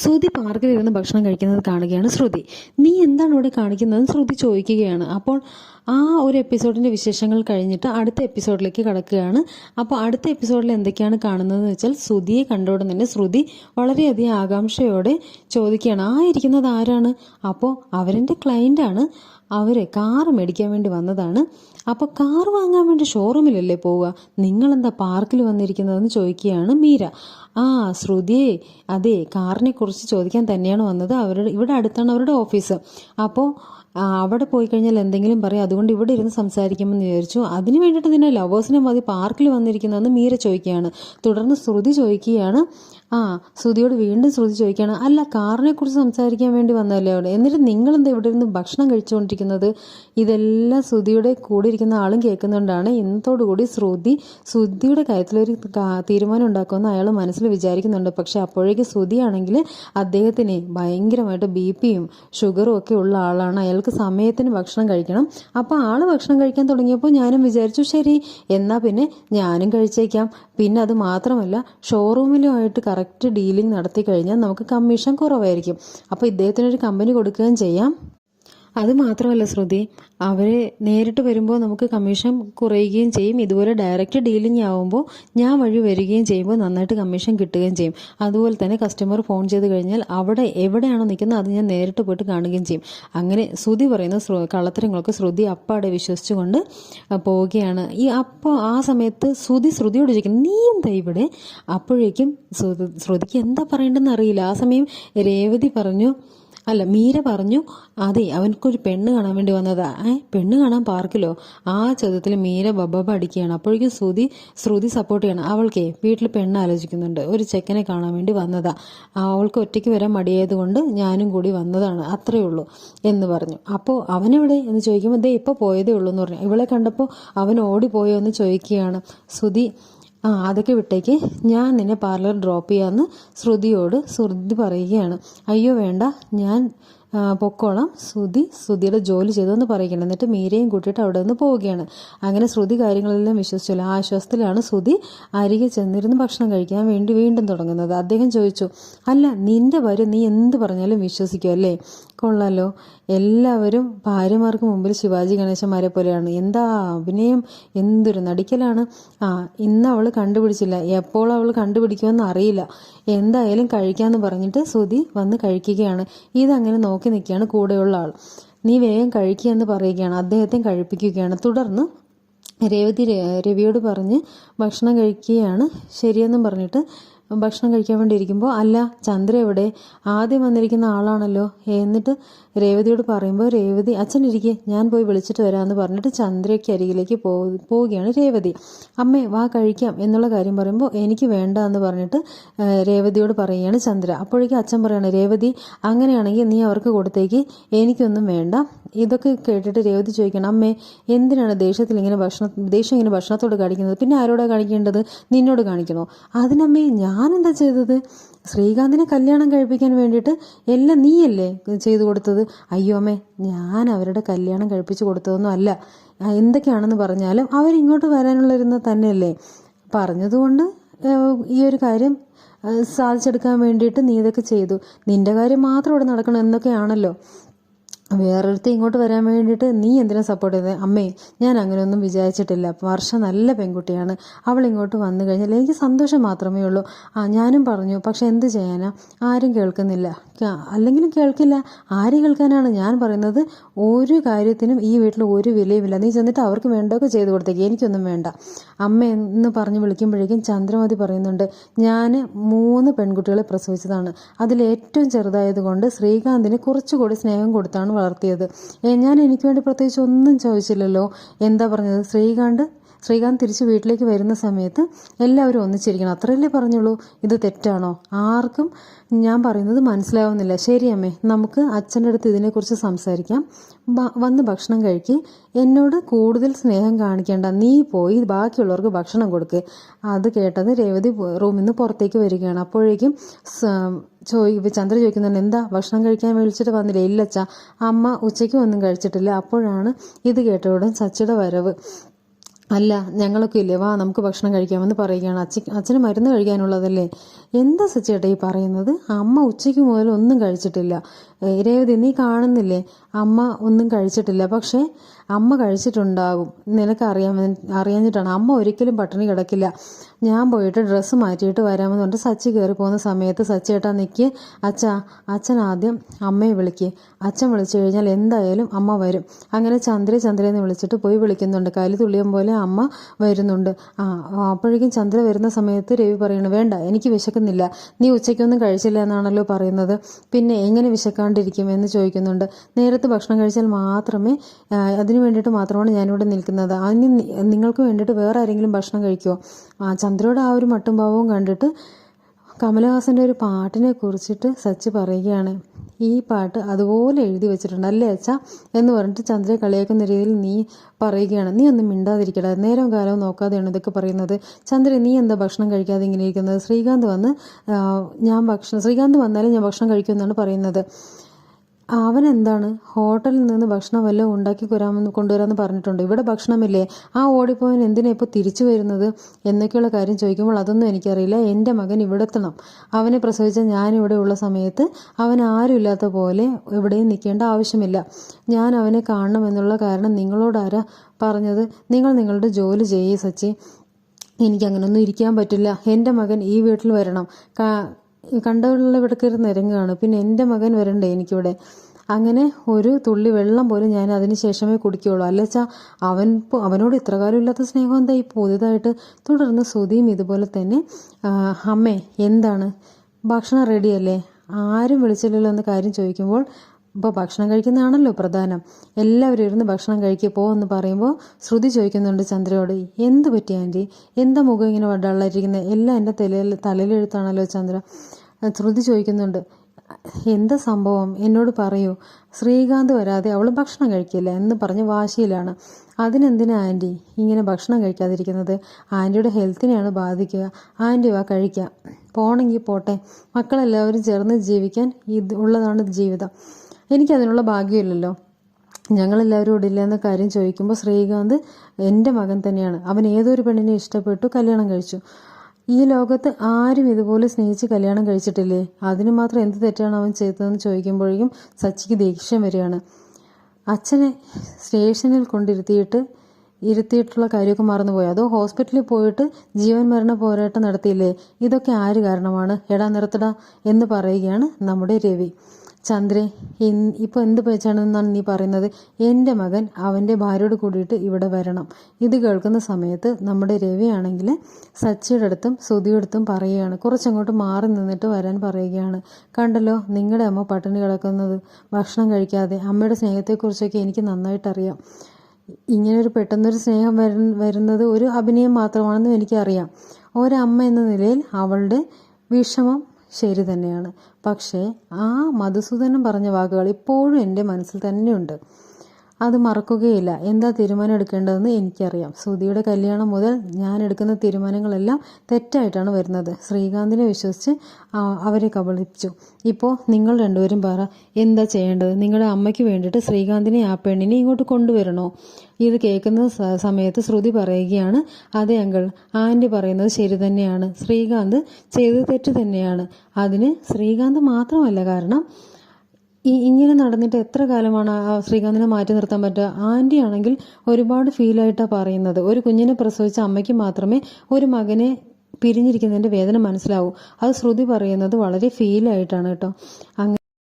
ശ്രുതി പാർക്കിലിരുന്ന് ഭക്ഷണം കഴിക്കുന്നത് കാണുകയാണ് ശ്രുതി. നീ എന്താണ് ഇവിടെ കാണിക്കുന്നതെന്ന് ശ്രുതി ചോദിക്കുകയാണ്. അപ്പോൾ ആ ഒരു എപ്പിസോഡിന്റെ വിശേഷങ്ങൾ കഴിഞ്ഞിട്ട് അടുത്ത എപ്പിസോഡിലേക്ക് കടക്കുകയാണ്. അപ്പോൾ അടുത്ത എപ്പിസോഡിൽ എന്തൊക്കെയാണ് കാണുന്നതെന്ന് വെച്ചാൽ ശ്രുതിയെ കണ്ടോടെ തന്നെ ശ്രുതി വളരെയധികം ആകാംക്ഷയോടെ ചോദിക്കുകയാണ്. ആ ഇരിക്കുന്നത് ആരാണ്? അപ്പോൾ അവരെന്റെ ക്ലയന്റാണ് അവർ കാറ് മേടിക്കാൻ വേണ്ടി വന്നതാണ്. അപ്പോൾ കാർ വാങ്ങാൻ വേണ്ടി ഷോറൂമിലല്ലേ പോവുക? നിങ്ങളെന്താ പാർക്കിൽ വന്നിരിക്കുന്നതെന്ന് ചോദിക്കുകയാണ് മീര. ആ ശ്രുതിയെ അതെ കാറിനെ കുറിച്ച് ചോദിക്കാൻ തന്നെയാണ് വന്നത്. അവരുടെ ഇവിടെ അടുത്താണ് അവരുടെ ഓഫീസ് അപ്പോൾ അവിടെ പോയി കഴിഞ്ഞാൽ എന്തെങ്കിലും പറയും അതുകൊണ്ട് ഇവിടെ ഇരുന്ന് സംസാരിക്കുമെന്ന് വിചാരിച്ചു. അതിന് വേണ്ടിയിട്ട് തന്നെ ലവേഴ്സിനെ മതി പാർക്കിൽ വന്നിരിക്കുന്നതെന്ന് മീര ചോദിക്കുകയാണ്. തുടർന്ന് ശ്രുതി ചോദിക്കുകയാണ്. ആ ശ്രുതിയോട് വീണ്ടും ശ്രുതി ചോദിക്കുകയാണ്. അല്ല കാറിനെ കുറിച്ച് സംസാരിക്കാൻ വേണ്ടി വന്നതല്ലേ അവിടെ? എന്നിട്ട് നിങ്ങളെന്താ ഇവിടെ ഇരുന്ന് ഭക്ഷണം കഴിച്ചുകൊണ്ടിരിക്കുന്നത്? ഇതെല്ലാം ശ്രുതിയുടെ കൂടെ ഇരിക്കുന്ന ആളും കേൾക്കുന്നുണ്ടാണ്. ഇന്നത്തോടുകൂടി ശ്രുതി ശ്രുതിയുടെ കാര്യത്തിലൊരു തീരുമാനം ഉണ്ടാക്കുമെന്ന് അയാൾ മനസ്സിൽ വിചാരിക്കുന്നുണ്ട്. പക്ഷെ അപ്പോഴേക്ക് ശ്രുതിയാണെങ്കിൽ അദ്ദേഹത്തിന് ഭയങ്കരമായിട്ട് ബി പിയും ഷുഗറും ഒക്കെ ഉള്ള ആളാണ്. അയാൾക്ക് സമയത്തിന് ഭക്ഷണം കഴിക്കണം. അപ്പോൾ ആൾ ഭക്ഷണം കഴിക്കാൻ തുടങ്ങിയപ്പോൾ ഞാനും വിചാരിച്ചു ശരി എന്നാൽ പിന്നെ ഞാനും കഴിച്ചേക്കാം. പിന്നെ അത് മാത്രമല്ല ഷോറൂമിലുമായിട്ട് കറക്റ്റ് ഡീലിംഗ് നടത്തി കഴിഞ്ഞാൽ നമുക്ക് കമ്മീഷൻ കുറവായിരിക്കും. അപ്പോൾ ഇദ്ദേഹത്തിനൊരു കമ്പനി കൊടുക്കുകയും ചെയ്യാം. അത് മാത്രമല്ല ശ്രുതി അവരെ നേരിട്ട് വരുമ്പോൾ നമുക്ക് കമ്മീഷൻ കുറയുകയും ചെയ്യും. ഇതുപോലെ ഡയറക്റ്റ് ഡീലിംഗ് ആവുമ്പോൾ ഞാൻ വഴി വരികയും ചെയ്യുമ്പോൾ നന്നായിട്ട് കമ്മീഷൻ കിട്ടുകയും ചെയ്യും. അതുപോലെ തന്നെ കസ്റ്റമർ ഫോൺ ചെയ്ത് കഴിഞ്ഞാൽ അവിടെ എവിടെയാണോ നിൽക്കുന്നത് അത് ഞാൻ നേരിട്ട് പോയിട്ട് കാണുകയും ചെയ്യും. അങ്ങനെ ശ്രുതി പറയുന്ന കള്ളത്തരങ്ങളൊക്കെ ശ്രുതി അപ്പാടെ വിശ്വസിച്ചുകൊണ്ട് പോവുകയാണ്. ഈ അപ്പോൾ ആ സമയത്ത് ശ്രുതി ശ്രുതിയോട് ചോദിക്കും നീ എന്താ ഇവിടെ? അപ്പോഴേക്കും ശ്രുതി ശ്രുതിക്ക് എന്താ പറയേണ്ടതെന്ന് അറിയില്ല. ആ സമയം രേവതി പറഞ്ഞു അല്ല മീര പറഞ്ഞു അതെ അവനക്കൊരു പെണ്ണ് കാണാൻ വേണ്ടി വന്നതാ. ഏ പെണ്ണ് കാണാൻ പാർക്കിലോ? ആ ചോദ്യത്തിൽ മീര ബബബ അടിക്കുകയാണ്. അപ്പോഴേക്കും ശ്രുതി ശ്രുതി സപ്പോർട്ട് ചെയ്യണം. അവൾക്കേ വീട്ടിൽ പെണ്ണ് ആലോചിക്കുന്നുണ്ട്. ഒരു ചെക്കനെ കാണാൻ വേണ്ടി വന്നതാ. അവൾക്ക് ഒറ്റയ്ക്ക് വരാൻ മടിയായതുകൊണ്ട് ഞാനും കൂടി വന്നതാണ്. അത്രയേ ഉള്ളൂ എന്ന് പറഞ്ഞു. അപ്പോൾ അവനെവിടെ എന്ന് ചോദിക്കുമ്പോൾ ദേ ഇപ്പോൾ പോയതേ ഉള്ളൂ എന്ന് പറഞ്ഞു. ഇവളെ കണ്ടപ്പോൾ അവൻ ഓടിപ്പോയോ എന്ന് ചോദിക്കുകയാണ്. ശ്രുതി ആ അതൊക്കെ വിട്ടേക്ക്. ഞാൻ നിന്നെ പാർലർ ഡ്രോപ്പ് ചെയ്യാമെന്ന് ശ്രുതിയോട് ശ്രുതി പറയുകയാണ്. അയ്യോ വേണ്ട. ഞാൻ പൊക്കോളാം. ശ്രുതി ശ്രുതിയുടെ ജോലി ചെയ്തെന്ന് പറയുകയാണ്. എന്നിട്ട് മീരയും കൂട്ടിയിട്ട് അവിടെ നിന്ന് പോവുകയാണ്. അങ്ങനെ ശ്രുതി കാര്യങ്ങളെല്ലാം വിശ്വസിച്ചില്ല. ആശ്വാസത്തിലാണ് ശ്രുതി അരികെ ചെന്നിരുന്ന് ഭക്ഷണം കഴിക്കാൻ വേണ്ടി വീണ്ടും തുടങ്ങുന്നത്. അദ്ദേഹം ചോദിച്ചു അല്ല നിന്റെ ഭാര്യ നീ എന്ത് പറഞ്ഞാലും വിശ്വസിക്കും അല്ലേ? കൊള്ളാലോ. എല്ലാവരും ഭാര്യമാർക്ക് മുമ്പിൽ ശിവാജി ഗണേശന്മാരെ പോലെയാണ്. എന്താ അഭിനയം? എന്തൊരു നടിക്കലാണ്. ആ ഇന്ന് അവൾ കണ്ടുപിടിച്ചില്ല. എപ്പോൾ അവൾ കണ്ടുപിടിക്കുമെന്ന് അറിയില്ല. എന്തായാലും കഴിക്കാമെന്ന് പറഞ്ഞിട്ട് ശ്രുതി വന്ന് കഴിക്കുകയാണ്. ഇതങ്ങനെ നോക്കി നിൽക്കുകയാണ് കൂടെയുള്ള ആൾ. നീ വേഗം കഴിക്കുക എന്ന് പറയുകയാണ്. അദ്ദേഹത്തെ കഴിപ്പിക്കുകയാണ്. തുടർന്ന് രേവതി രവിയോട് പറഞ്ഞ് ഭക്ഷണം കഴിക്കുകയാണ്. ശരിയെന്നും പറഞ്ഞിട്ട് ഭക്ഷണം കഴിക്കാൻ വേണ്ടി ഇരിക്കുമ്പോൾ അല്ല ചന്ദ്ര എവിടെ? ആദ്യം വന്നിരിക്കുന്ന ആളാണല്ലോ എന്നിട്ട് രേവതിയോട് പറയുമ്പോൾ രേവതി അച്ഛൻ ഇരിക്കെ ഞാൻ പോയി വിളിച്ചിട്ട് വരാമെന്ന് പറഞ്ഞിട്ട് ചന്ദ്രയ്ക്ക് അരികിലേക്ക് പോവുകയാണ് രേവതി. അമ്മേ വാ കഴിക്കാം എന്നുള്ള കാര്യം പറയുമ്പോൾ എനിക്ക് വേണ്ട എന്ന് പറഞ്ഞിട്ട് രേവതിയോട് പറയുകയാണ് ചന്ദ്ര. അപ്പോഴേക്കും അച്ഛൻ പറയാണ് രേവതി അങ്ങനെയാണെങ്കിൽ നീ അവർക്ക് കൊടുത്തേക്ക് എനിക്കൊന്നും വേണ്ട. ഇതൊക്കെ കേട്ടിട്ട് രേവതി ചോദിക്കണം അമ്മേ എന്തിനാണ് ദേഷ്യത്തിൽ ഇങ്ങനെ ഭക്ഷണം ദേഷ്യം ഇങ്ങനെ ഭക്ഷണത്തോട് കാണിക്കുന്നത്? പിന്നെ ആരോടാണ് കാണിക്കേണ്ടത്? നിന്നോട് കാണിക്കണോ? അതിനമ്മേ ഞാനെന്താ ചെയ്തത്? ശ്രീകാന്തിനെ കല്യാണം കഴിപ്പിക്കാൻ വേണ്ടിയിട്ട് എല്ലാം നീയല്ലേ ചെയ്തു കൊടുത്തത്? അയ്യോ അമ്മേ ഞാൻ അവരുടെ കല്യാണം കഴിപ്പിച്ചു കൊടുത്തതൊന്നും അല്ല. എന്തൊക്കെയാണെന്ന് പറഞ്ഞാലും അവരിങ്ങോട്ട് വരാനുള്ളിരുന്ന തന്നെയല്ലേ. പറഞ്ഞതുകൊണ്ട് ഈ ഒരു കാര്യം സാധിച്ചെടുക്കാൻ വേണ്ടിയിട്ട് നീ ഇതൊക്കെ ചെയ്തു. നിന്റെ കാര്യം മാത്രം ഇവിടെ നടക്കണം എന്നൊക്കെയാണല്ലോ. വേറൊരുത്തി ഇങ്ങോട്ട് വരാൻ വേണ്ടിയിട്ട് നീ എന്തിനാ സപ്പോർട്ട് ചെയ്തത് അമ്മേ ഞാൻ അങ്ങനെയൊന്നും വിചാരിച്ചിട്ടില്ല. വർഷ നല്ല പെൺകുട്ടിയാണ്. അവൾ ഇങ്ങോട്ട് വന്നു കഴിഞ്ഞാൽ എനിക്ക് സന്തോഷം മാത്രമേ ഉള്ളൂ. ആ ഞാനും പറഞ്ഞു പക്ഷെ എന്ത് ചെയ്യാനാ? ആരും കേൾക്കുന്നില്ല. അല്ലെങ്കിലും കേൾക്കില്ല. ആര് കേൾക്കാനാണ് ഞാൻ പറയുന്നത്. ഒരു കാര്യത്തിനും ഈ വീട്ടിൽ ഒരു വിലയുമില്ല. നീ ചെന്നിട്ട് അവർക്ക് വേണ്ടതൊക്കെ ചെയ്തു കൊടുത്തേക്ക്. എനിക്കൊന്നും വേണ്ട. അമ്മ എന്ന് പറഞ്ഞ് വിളിക്കുമ്പോഴേക്കും ചന്ദ്രമതി പറയുന്നുണ്ട് ഞാൻ മൂന്ന് പെൺകുട്ടികളെ പ്രസവിച്ചതാണ്. അതിൽ ഏറ്റവും ചെറുതായതുകൊണ്ട് ശ്രീകാന്തിന് കുറച്ചുകൂടി സ്നേഹം കൊടുത്താണ് വളർത്തിയത്. ഞാൻ എനിക്ക് വേണ്ടി പ്രത്യേകിച്ച് ഒന്നും ചോദിച്ചില്ലല്ലോ. എന്താ പറഞ്ഞത്? ശ്രീകാന്ത് ശ്രീകാന്ത് തിരിച്ച് വീട്ടിലേക്ക് വരുന്ന സമയത്ത് എല്ലാവരും ഒന്നിച്ചിരിക്കണം. അത്രയല്ലേ പറഞ്ഞുള്ളൂ? ഇത് തെറ്റാണോ? ആർക്കും ഞാൻ പറയുന്നത് മനസ്സിലാവുന്നില്ല. ശരി അമ്മേ നമുക്ക് അച്ഛന്റെ അടുത്ത് ഇതിനെക്കുറിച്ച് സംസാരിക്കാം. വന്ന് ഭക്ഷണം കഴിക്ക്. എന്നോട് കൂടുതൽ സ്നേഹം കാണിക്കേണ്ട. നീ പോയി ബാക്കിയുള്ളവർക്ക് ഭക്ഷണം കൊടുക്ക്. അത് കേട്ടത് രേവതി റൂമിൽ നിന്ന് പുറത്തേക്ക് വരികയാണ്. അപ്പോഴേക്കും ചോയ് ചന്ദ്ര ചോദിക്കുന്നുണ്ട് എന്താ ഭക്ഷണം കഴിക്കാൻ വിളിച്ചിട്ട് വന്നില്ല? ഇല്ലച്ചാ അമ്മ ഉച്ചയ്ക്ക് ഒന്നും കഴിച്ചിട്ടില്ല. അപ്പോഴാണ് ഇത് കേട്ട ഉടൻ സച്ചിയുടെ വരവ്. അല്ല ഞങ്ങളൊക്കെ ഇല്ലേ? വാ നമുക്ക് ഭക്ഷണം കഴിക്കാമെന്ന് പറയുകയാണ്. അച്ഛൻ അച്ഛന് മരുന്ന് കഴിക്കാനുള്ളതല്ലേ? എന്താ സച്ചേട്ടാ ഈ പറയുന്നത്? അമ്മ ഉച്ചയ്ക്ക് മുതൽ ഒന്നും കഴിച്ചിട്ടില്ല. രേവതി നീ കാണുന്നില്ലേ? അമ്മ ഒന്നും കഴിച്ചിട്ടില്ല. പക്ഷേ അമ്മ കഴിച്ചിട്ടുണ്ടാകും. നിനക്ക് അറിയാമെന്ന് അറിയാഞ്ഞിട്ടാണ്. അമ്മ ഒരിക്കലും പട്ടിണി കിടക്കില്ല. ഞാൻ പോയിട്ട് ഡ്രസ്സ് മാറ്റിയിട്ട് വരാമെന്ന് പറഞ്ഞിട്ട് സച്ചി കയറി പോകുന്ന സമയത്ത് സച്ചേട്ടാ നിൽക്കി അച്ഛ അച്ഛൻ ആദ്യം അമ്മയെ വിളിക്കുക അച്ഛൻ വിളിച്ചു കഴിഞ്ഞാൽ എന്തായാലും അമ്മ വരും. അങ്ങനെ ചന്ദ്രയെ ചന്ദ്രയെന്ന് വിളിച്ചിട്ട് പോയി വിളിക്കുന്നുണ്ട്. കലി തുള്ളിയം പോലെ അമ്മ വരുന്നുണ്ട്. ആ അപ്പോഴേക്കും ചന്ദ്ര വരുന്ന സമയത്ത് രവി പറയണു വേണ്ട എനിക്ക് വിശക്കുന്നില്ല നീ ഉച്ചയ്ക്കൊന്നും കഴിച്ചില്ല എന്നാണല്ലോ പറയുന്നത്. പിന്നെ എങ്ങനെ വിശക്കാണ്ടിരിക്കും എന്ന് ചോദിക്കുന്നുണ്ട്. നേരത്തെ ഭക്ഷണം കഴിച്ചാൽ മാത്രമേ അതിനു വേണ്ടിയിട്ട് മാത്രമാണ് ഞാനിവിടെ നിൽക്കുന്നത്. അതിന് നിങ്ങൾക്ക് വേണ്ടിയിട്ട് വേറെ ആരെങ്കിലും ഭക്ഷണം കഴിക്കുമോ ചന്ദ്രയുടെ ആ ഒരു മട്ടും ഭാവവും കണ്ടിട്ട് കമലഹാസന്റെ ഒരു പാട്ടിനെ കുറിച്ചിട്ട് സച്ചി പറയുകയാണ്. ഈ പാട്ട് അതുപോലെ എഴുതി വെച്ചിട്ടുണ്ട്. അല്ലേ അച്ഛ? എന്ന് പറഞ്ഞിട്ട് ചന്ദ്രയെ കളിയാക്കുന്ന രീതിയിൽ നീ പറയുകയാണ്. നീ ഒന്നും മിണ്ടാതിരിക്കട. നേരവും കാലവും നോക്കാതെയാണ് ഇതൊക്കെ പറയുന്നത്. ചന്ദ്ര നീ എന്താ ഭക്ഷണം കഴിക്കാതെ ഇങ്ങനെ ഇരിക്കുന്നത്? ശ്രീകാന്ത് വന്ന് ഞാൻ ഭക്ഷണം ശ്രീകാന്ത് വന്നാലും ഞാൻ ഭക്ഷണം കഴിക്കുമെന്നാണ് പറയുന്നത്. അവൻ എന്താണ് ഹോട്ടലിൽ നിന്ന് ഭക്ഷണം വല്ലതും ഉണ്ടാക്കി കൊരാമെന്ന് കൊണ്ടുവരാമെന്ന് പറഞ്ഞിട്ടുണ്ട്. ഇവിടെ ഭക്ഷണമില്ലേ? ആ ഓടിപ്പോയൻ എന്തിനാ ഇപ്പോൾ തിരിച്ചു വരുന്നത്? എന്നൊക്കെയുള്ള കാര്യം ചോദിക്കുമ്പോൾ അതൊന്നും എനിക്കറിയില്ല. എന്റെ മകൻ ഇവിടെ എത്തണം. അവനെ പ്രസവിച്ച ഞാനിവിടെ ഉള്ള സമയത്ത് അവൻ ആരുമില്ലാത്ത പോലെ എവിടെയും നിൽക്കേണ്ട ആവശ്യമില്ല. ഞാൻ അവനെ കാണണം എന്നുള്ള കാരണം നിങ്ങളോടാരാ പറഞ്ഞത്? നിങ്ങൾ നിങ്ങളുടെ ജോലി ചെയ്യേ സച്ചി. എനിക്കങ്ങനൊന്നും ഇരിക്കാൻ പറ്റില്ല. എന്റെ മകൻ ഈ വീട്ടിൽ വരണം. കാ- കണ്ടവരുടെ ഇവിടെ കയറി നിരങ്ങുകയാണ്. പിന്നെ എന്റെ മകൻ വരണ്ടേ എനിക്കിവിടെ? അങ്ങനെ ഒരു തുള്ളി വെള്ളം പോലും ഞാൻ അതിന് ശേഷമേ കുടിക്കുകയുള്ളൂ. അല്ലച്ചാ അവൻ ഇപ്പൊ- അവനോട് ഇത്ര കാലം ഇല്ലാത്ത സ്നേഹം എന്താ ഈ പുതിയതായിട്ട് തുടർന്ന് സുധിയും ഇതുപോലെ തന്നെ "ആ, അമ്മേ എന്താണ്? ഭക്ഷണം റെഡിയല്ലേ ആരും വിളിച്ചില്ലല്ലോ എന്ന കാര്യം ചോദിക്കുമ്പോൾ ഇപ്പോൾ ഭക്ഷണം കഴിക്കുന്നതാണല്ലോ പ്രധാനം. എല്ലാവരും ഇരുന്ന് ഭക്ഷണം കഴിക്കുക പോ എന്ന് പറയുമ്പോൾ ശ്രുതി ചോദിക്കുന്നുണ്ട് ചന്ദ്രയോട് എന്ത് പറ്റി ആന്റി എന്താ മുഖം ഇങ്ങനെ ഡള്ളായിരിക്കുന്നത് എല്ലാം എന്റെ തലയിൽ തലയിലെഴുത്താണല്ലോ ചന്ദ്ര. ശ്രുതി ചോദിക്കുന്നുണ്ട് എന്താ സംഭവം? എന്നോട് പറയൂ. ശ്രീകാന്ത് വരാതെ അവൾ ഭക്ഷണം കഴിക്കില്ല എന്ന് പറഞ്ഞ് വാശിയിലാണ്. അതിനെന്തിനാ ആന്റി ഇങ്ങനെ ഭക്ഷണം കഴിക്കാതിരിക്കുന്നത്? ആന്റിയുടെ ഹെൽത്തിനെയാണ് ബാധിക്കുക. ആന്റി വാ കഴിക്കുക പോണെങ്കിൽ പോട്ടെ. മക്കളെല്ലാവരും ചേർന്ന് ജീവിക്കാൻ ഇത് ഉള്ളതാണ് ജീവിതം. എനിക്കതിനുള്ള ഭാഗ്യമില്ലല്ലോ. ഞങ്ങളെല്ലാവരും എന്ന കാര്യം ചോദിക്കുമ്പോൾ ശ്രീകാന്ത് എന്റെ മകൻ തന്നെയാണ്. അവൻ ഏതൊരു പെണ്ണിനെ ഇഷ്ടപ്പെട്ടു കല്യാണം കഴിച്ചു. ഈ ലോകത്ത് ആരും ഇതുപോലെ സ്നേഹിച്ച് കല്യാണം കഴിച്ചിട്ടില്ലേ? അതിന് മാത്രം എന്ത് തെറ്റാണ് അവൻ ചെയ്തതെന്ന് ചോദിക്കുമ്പോഴേക്കും സച്ചിക്ക് ദേഷ്യം വരികയാണ്. അച്ഛനെ സ്റ്റേഷനിൽ കൊണ്ടിരുത്തിയിട്ട് ഇരുത്തിയിട്ടുള്ള കാര്യമൊക്കെ മറന്നുപോയി. അതോ ഹോസ്പിറ്റലിൽ പോയിട്ട് ജീവൻ മരണ പോരാട്ടം നടത്തിയില്ലേ? ഇതൊക്കെ ആര് കാരണമാണ്? എടാ നിർത്തടാ എന്ന് പറയുകയാണ് നമ്മുടെ രവി. ചന്ദ്രേ ഇപ്പോൾ ഇപ്പൊ എന്ത് പേച്ചാണെന്നാണ് നീ പറയുന്നത്? എന്റെ മകൻ അവന്റെ ഭാര്യയോട് കൂടിയിട്ട് ഇവിടെ വരണം. ഇത് കേൾക്കുന്ന സമയത്ത് നമ്മുടെ രവിയാണെങ്കിൽ സച്ചിയുടെ അടുത്തും സുധിയുടെ അടുത്തും പറയുകയാണ്. കുറച്ചങ്ങോട്ട് മാറി നിന്നിട്ട് വരാൻ പറയുകയാണ്. കണ്ടല്ലോ നിങ്ങളുടെ അമ്മ പട്ടിണി കിടക്കുന്നത്. ഭക്ഷണം കഴിക്കാതെ. അമ്മയുടെ സ്നേഹത്തെക്കുറിച്ചൊക്കെ എനിക്ക് നന്നായിട്ട് അറിയാം ഇങ്ങനൊരു പെട്ടെന്നൊരു സ്നേഹം വര വരുന്നത് ഒരു അഭിനയം മാത്രമാണെന്നും എനിക്കറിയാം. ഒരമ്മ എന്ന നിലയിൽ അവളുടെ വിഷമം ശരി തന്നെയാണ്. പക്ഷേ ആ മധുസൂദനൻ പറഞ്ഞ വാക്കുകൾ ഇപ്പോഴും എന്റെ മനസ്സിൽ തന്നെയുണ്ട്. അത് മറക്കുകയില്ല. എന്താ തീരുമാനം എടുക്കേണ്ടതെന്ന് എനിക്കറിയാം. സുധിയുടെ കല്യാണം മുതൽ ഞാൻ എടുക്കുന്ന തീരുമാനങ്ങളെല്ലാം തെറ്റായിട്ടാണ് വരുന്നത്. ശ്രീകാന്തിനെ വിശ്വസിച്ച് അവരെ കബളിപ്പിച്ചു. ഇപ്പോൾ നിങ്ങൾ രണ്ടുപേരും പറ എന്താ ചെയ്യേണ്ടത്? നിങ്ങളുടെ അമ്മയ്ക്ക് വേണ്ടിയിട്ട് ശ്രീകാന്തിനെ ആ പെണ്ണിനെ ഇങ്ങോട്ട് കൊണ്ടുവരണോ? ഇത് കേൾക്കുന്ന സമയത്ത് ശ്രുതി പറയുകയാണ് അതെ അങ്കിൾ ആന്റി പറയുന്നത് ശരി തന്നെയാണ്. ശ്രീകാന്ത് ചെയ്തത് തെറ്റ് തന്നെയാണ്. അതിന് ശ്രീകാന്ത് മാത്രമല്ല കാരണം ഈ ഇങ്ങനെ നടന്നിട്ട് എത്ര കാലമാണ് ശ്രീകാന്തിനെ മാറ്റി നിർത്താൻ പറ്റുക? ആന്റി ആണെങ്കിൽ ഒരുപാട് ഫീലായിട്ടാണ് പറയുന്നത്. ഒരു കുഞ്ഞിനെ പ്രസവിച്ച അമ്മയ്ക്ക് മാത്രമേ ഒരു മകനെ പിരിഞ്ഞിരിക്കുന്നതിന്റെ വേദന മനസ്സിലാവൂ. അത് ശ്രുതി പറയുന്നത് വളരെ ഫീലായിട്ടാണ് കേട്ടോ. അങ്ങനെ